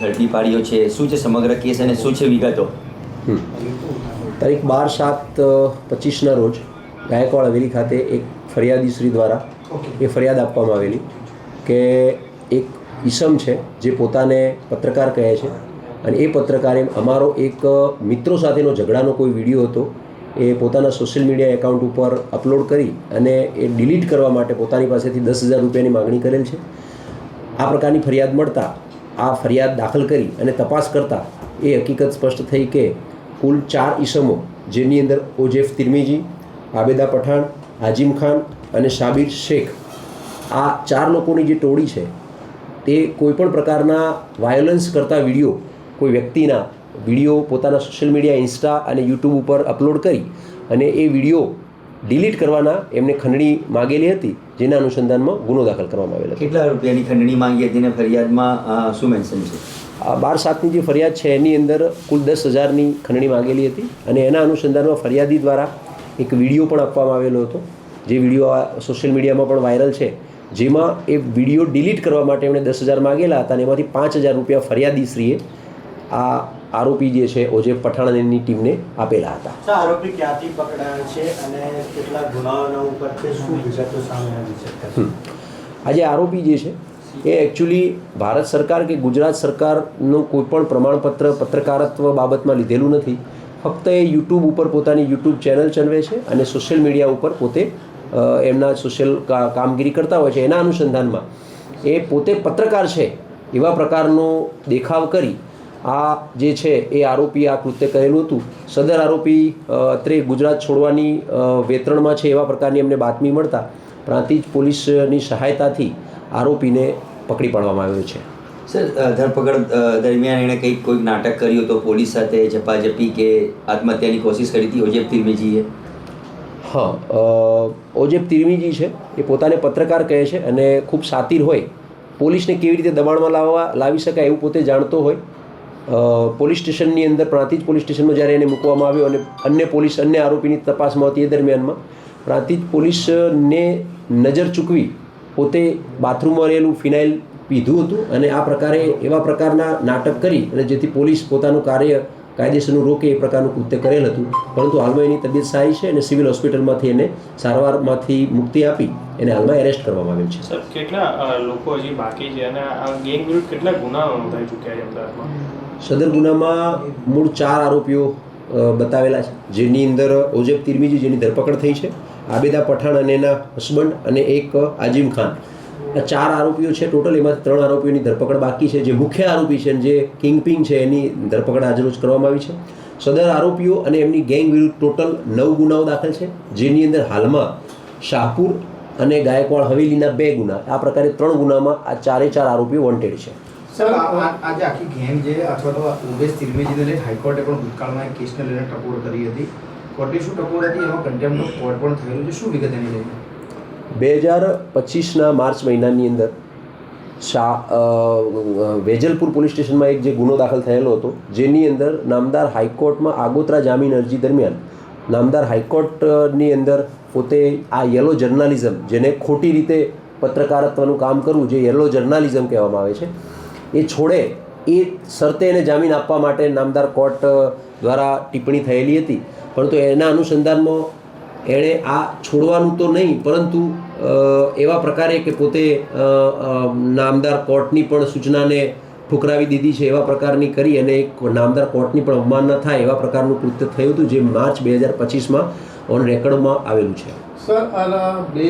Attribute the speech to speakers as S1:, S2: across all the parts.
S1: ઝડપી પાડ્યો છે. શું છે સમગ્ર કેસ અને શું છે વિગતો?
S2: તારીખ બાર સાત પચીસના રોજ ગાયકવાડ હવેલી ખાતે એક ફરિયાદી શ્રી દ્વારા એ ફરિયાદ આપવામાં આવેલી કે એક ઈસમ છે જે પોતાને પત્રકાર કહે છે અને એ પત્રકારે અમારો એક મિત્રો સાથેનો ઝઘડાનો કોઈ વીડિયો હતો એ પોતાના સોશિયલ મીડિયા એકાઉન્ટ ઉપર અપલોડ કરી અને એ ડિલીટ કરવા માટે પોતાની પાસેથી દસ હજાર રૂપિયાની માગણી કરેલ છે. આ પ્રકારની ફરિયાદ મળતા આ ફરિયાદ દાખલ કરી અને તપાસ કરતાં એ હકીકત સ્પષ્ટ થઈ કે કુલ ચાર ઈસમો, જેની અંદર ઓજેફ તિરમીજી, આબેદા પઠાણ, હાજીમ ખાન અને શાબીર શેખ, આ ચાર લોકોની જે ટોળી છે, તે કોઈપણ પ્રકારના વાયોલન્સ કરતા વીડિયો, કોઈ વ્યક્તિના વીડિયો પોતાના સોશિયલ મીડિયા, ઇન્સ્ટા અને યુટ્યુબ ઉપર અપલોડ કરી અને એ વીડિયો ડિલીટ કરવાના એમને ખંડણી માગેલી હતી. જેના અનુસંધાનમાં ગુનો દાખલ કરવામાં આવેલો
S1: કેટલા રૂપિયાની ખંડણી માંગી હતી ફરિયાદમાં શું મેન્શન છે?
S2: આ બાર સાતની જે ફરિયાદ છે એની અંદર કુલ દસ હજારની ખંડણી માંગેલી હતી અને એના અનુસંધાનમાં ફરિયાદી દ્વારા એક વીડિયો પણ આપવામાં આવેલો હતો. જે વીડિયો આ સોશિયલ મીડિયામાં પણ વાયરલ છે. જેમાં એ વીડિયો ડિલીટ કરવા માટે એમણે દસ હજાર માગેલા હતા અને એમાંથી પાંચ હજાર રૂપિયા ફરિયાદીશ્રીએ આ આરોપી જે છે ઓજે પઠાણ અને એની ટીમને આપેલા હતા.
S3: આરોપી ક્યાંથી પકડાયા છે અને કેટલા ગુનાઓના ઉપર છે શું વિગતો સામે આવી છે?
S2: આજે આરોપી જે છે એ એકચ્યુઅલી ભારત સરકાર કે ગુજરાત સરકારનું કોઈ પણ પ્રમાણપત્ર પત્રકારત્વ બાબતમાં લીધેલું નથી. ફક્ત એ યુટ્યુબ ઉપર પોતાની યુટ્યુબ ચેનલ ચલાવે છે અને સોશિયલ મીડિયા ઉપર પોતે એમના સોશિયલ કામગીરી કરતા હોય છે. એના અનુસંધાનમાં એ પોતે પત્રકાર છે એવા પ્રકારનો દેખાવ કરી આ જે છે એ આરોપી આ કૃત્ય કરેલું હતું. સદર આરોપી અત્રે ગુજરાત છોડવાની વેતરણમાં છે એવા પ્રકારની અમને બાતમી મળતા પ્રાંતિજ પોલીસની સહાયતાથી આરોપીને પકડી પાડવામાં આવ્યો છે.
S1: સર ધરપકડ દરમિયાન એણે કંઈક કોઈક નાટક કર્યું તો પોલીસ સાથે ઝપાઝપી કે આત્મહત્યાની કોશિશ કરી હતી ઓજેબ તિરમીજીએ?
S2: હા ઓજેબ તિરમીજી છે એ પોતાને પત્રકાર કહે છે અને ખૂબ સાતીર હોય. પોલીસને કેવી રીતે દબાણમાં લાવવા લાવી શકાય એવું પોતે જાણતો હોય. પોલીસ સ્ટેશનની અંદર, પ્રાંતિજ પોલીસ સ્ટેશનમાં જ્યારે એને મૂકવામાં આવ્યો અને અન્ય પોલીસ, અન્ય આરોપીની તપાસમાં હતી એ દરમિયાનમાં, પ્રાંતિજ પોલીસને નજર ચૂકવી પોતે બાથરૂમમાં રહેલું ફિનાઇલ પીધું હતું અને આ પ્રકારે એવા પ્રકારના નાટક કરી અને જેથી પોલીસ પોતાનું કાર્ય કાયદેસરનું રોકે એ પ્રકારનું કૃત્ય કરેલ હતું. પરંતુ હાલમાં એની તબિયત સારી છે અને સિવિલ હોસ્પિટલમાંથી એને સારવારમાંથી મુક્તિ આપી એને હાલમાં એરેસ્ટ કરવામાં આવેલ છે.
S4: સર કેટલા લોકો હજી બાકી છે? અને આ ગેંગ વિરુદ્ધ કેટલા ગુના નોંધાઈ ચૂક્યા છે અમદાવાદમાં?
S2: સદર ગુનામાં મૂળ ચાર આરોપીઓ બતાવેલા છે. જેની અંદર ઓજેબ તિરમીજી જેની ધરપકડ થઈ છે આબેદા પઠાણ અને એના હસબન્ડ અને એક આજીમ ખાન. ચાર આરોપીઓ છે ટોટલ, એમાં ત્રણ આરોપીઓની ધરપકડ બાકી છે. જે મુખ્ય આરોપી છે જે કિંગપિંગ છે, એની ધરપકડ આજરોજ કરવામાં આવી છે. સદર આરોપીઓ અને એમની ગેંગ વિરુદ્ધ ટોટલ નવ ગુનાઓ દાખલ છે, જેની અંદર હાલમાં શાહપુર અને ગાયકવાડ હવેલીના બે ગુના. આ પ્રકારે ત્રણ ગુનામાં આ ચારે ચાર આરોપીઓ વોન્ટેડ છે.
S5: સર આજે આખી ગેમ જે અથવા તો ઉમેશ તિરમેજીને લઈને હાઈકોર્ટે પણ ભૂતકાળમાં એક કેસને લઈને ટકોર કરી હતી. કોર્ટે શું ટકોર હતી? એમાં કન્ટેમ્પ્ટ ઓફ કોર્ટ પણ થયેલું છે. શું વિગત એની લઈને?
S2: બે હજાર પચીસના માર્ચ મહિનાની અંદર શા વેજલપુર પોલીસ સ્ટેશનમાં એક જે ગુનો દાખલ થયેલો હતો, જેની અંદર નામદાર હાઈકોર્ટમાં આગોતરા જામીન અરજી દરમિયાન, નામદાર હાઈકોર્ટની અંદર પોતે આ યલો જર્નાલિઝમ, જેને ખોટી રીતે પત્રકારત્વનું કામ કરવું જે યલો જર્નાલિઝમ કહેવામાં આવે છે, એ છોડે એ શરતે એને જામીન આપવા માટે નામદાર કોર્ટ દ્વારા ટિપ્પણી થયેલી હતી. પરંતુ એના અનુસંધાનમાં એણે આ છોડવાનું તો નહીં, પરંતુ એવા પ્રકારે કે પોતે નામદાર કોર્ટની પણ સૂચનાને ઠુકરાવી દીધી છે, એવા પ્રકારની કરી અને એક નામદાર કોર્ટની પણ અવમાનના થાય એવા પ્રકારનું કૃત્ય થયું હતું, જે માર્ચ બે હજાર પચીસમાં ઓન રેકોર્ડમાં આવેલું છે.
S6: સર, આના બે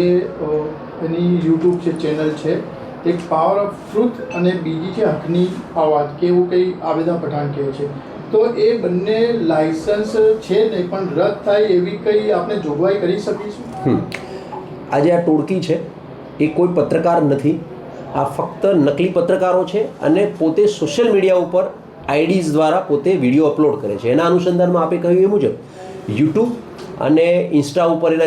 S6: એની યુટ્યુબ છે, ચેનલ છે. એક પાવર ઓફ ટ્રુથ અને બીજી છે હકની અવાજ કે એવું કંઈ આવેદા પઠાણ કહે છે. તો એ બંને લાયસન્સ છે નહીં પણ રદ થાય એવી કંઈ આપણે જોગવાઈ કરી શકીશું
S2: આજે આ ટોળકી છે. એ કોઈ પત્રકાર નથી. આ ફક્ત નકલી પત્રકારો છે અને પોતે સોશિયલ મીડિયા ઉપર આઈડીઝ દ્વારા પોતે વીડિયો અપલોડ કરે છે. એના અનુસંધાનમાં આપે કહ્યું એ મુજબ, યુટ્યુબ અને ઇન્સ્ટા ઉપર એના